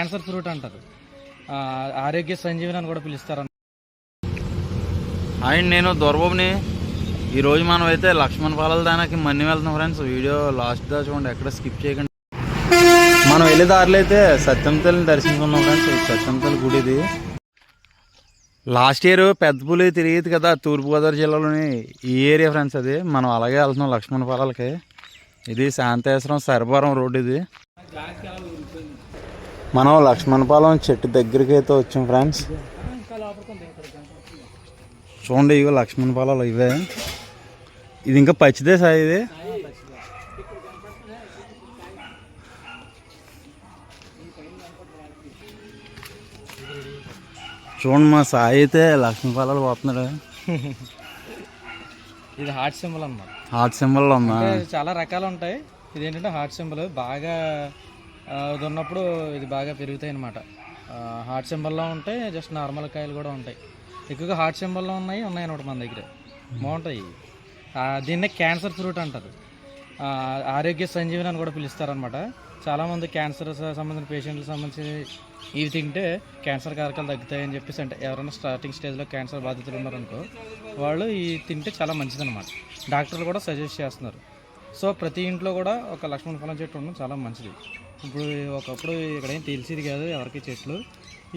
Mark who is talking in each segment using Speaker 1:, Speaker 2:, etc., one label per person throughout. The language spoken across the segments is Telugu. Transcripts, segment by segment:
Speaker 1: క్యాన్సర్ ఫ్రూట్ అంటారు. ఆరోగ్య సంజీవని అని కూడా పిలుస్తారు.
Speaker 2: అండ్ నేను దొరబాబుని. ఈరోజు మనం అయితే లక్ష్మణ్ పాలల దానికి మన్ని వెళ్తున్నాం ఫ్రెండ్స్. వీడియో లాస్ట్ దా చూడండి ఎక్కడ స్కిప్ చేయకండి. మనం వెళ్ళే దారిలో అయితే సత్యంతల్ని దర్శించుకున్నాం ఫ్రెండ్స్. సత్యంతల్ గుడి ఇది. లాస్ట్ ఇయర్ పెద్దపూలి తిరిగేది కదా తూర్పుగోదావరి జిల్లాలోని ఈ ఏరియా ఫ్రెండ్స్ అది. మనం అలాగే వెళ్తున్నాం లక్ష్మణ పాలలకి. ఇది శాంతేశ్వరం సర్వరం రోడ్ ఇది. మనం లక్ష్మణపాలెం చెట్టు దగ్గరికి అయితే వచ్చాం ఫ్రెండ్స్. చూడండి ఇగో లక్ష్మణ పొలాలు ఇవే. ఇది ఇంకా పచ్చిదే సార్ ఇది? చూడండి మా సాయి అయితే లక్ష్మణ పొలాలు పోతున్నాడు.
Speaker 1: ఇది హార్ట్ సింబల్ అన్నమాట.
Speaker 2: హార్ట్ సింబల్
Speaker 1: అంటే చాలా రకాలు ఉంటాయి. ఇది ఏంటంటే హార్ట్ సింబల్. బాగా ఇది ఉన్నప్పుడు ఇది బాగా పెరుగుతాయి అనమాట హార్ట్ సింబల్లో ఉంటాయి జస్ట్ నార్మల్ కాయలు కూడా ఉంటాయి. ఎక్కువగా హార్ట్ సింబల్లో ఉన్నాయి ఉన్నాయి అనమాట మన దగ్గర. బాగుంటాయి. దీన్నే క్యాన్సర్ ఫ్రూట్ అంటారు. ఆరోగ్య సంజీవని అని కూడా పిలుస్తారనమాట చాలామంది క్యాన్సర్ సంబంధించిన పేషెంట్లకు సంబంధించి ఇవి తింటే క్యాన్సర్ కారకాలు తగ్గుతాయని చెప్పేసి అంటే ఎవరైనా స్టార్టింగ్ స్టేజ్లో క్యాన్సర్ బాధితులు ఉన్నారనుకో వాళ్ళు ఇవి తింటే చాలా మంచిదన్నమాట. డాక్టర్లు కూడా సజెస్ట్ చేస్తున్నారు. సో ప్రతి ఇంట్లో కూడా ఒక లక్ష్మణ ఫలం చెట్టు ఉండడం చాలా మంచిది. ఇప్పుడు ఒకప్పుడు ఇక్కడ ఏం తెలిసేది కాదు ఎవరికి చెట్లు.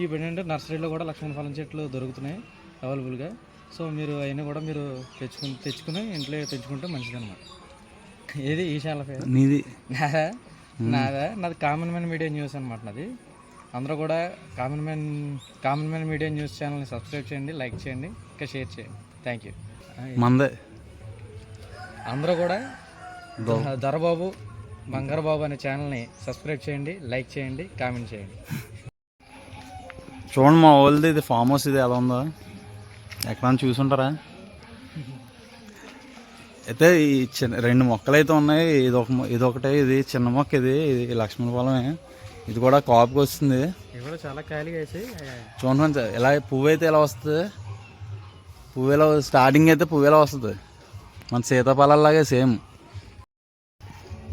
Speaker 1: ఇప్పుడు ఏంటంటే నర్సరీలో కూడా లక్ష్మణ ఫలం చెట్లు దొరుకుతున్నాయి అవైలబుల్గా. సో మీరు అయినా కూడా మీరు తెచ్చుకుని తెచ్చుకుని ఇంట్లో తెచ్చుకుంటే మంచిదన్నమాట. ఏది ఈ శాల పేరు?
Speaker 2: నీది.
Speaker 1: నాదా? నాదా? నాది కామన్ మ్యాన్ మీడియా న్యూస్ అనమాట నాది. అందరూ కూడా common man common man media news ఛానల్ని సబ్స్క్రైబ్ చేయండి లైక్ చేయండి ఇంకా షేర్ చేయండి. Thank you.
Speaker 2: మందే.
Speaker 1: అందరూ కూడా దొరబాబు బంగారు బాబు అనే ఛానల్ని సబ్స్క్రైబ్ చేయండి లైక్ చేయండి కామెంట్ చేయండి.
Speaker 2: చూడండి మా వాళ్ళది ఇది ఫామ్ హౌస్ ఇది ఎలా ఉందో. ఎక్కడన్నా చూసుంటారా? అయితే ఈ చిన్న రెండు మొక్కలు అయితే ఉన్నాయి. ఇది ఒక మొ- ఇది ఒకటే ఇది చిన్న మొక్క ఇది ఇది లక్ష్మణ పొలమే. ఇది కూడా కాపుకి వస్తుంది.
Speaker 1: చాలా వేసి
Speaker 2: చూడండి ఇలా పువ్వు అయితే ఎలా వస్తుంది? పువ్వు ఎలా స్టార్టింగ్ అయితే పువ్వు ఎలా వస్తుంది? మన సీతాఫలాలాగే సేమ్.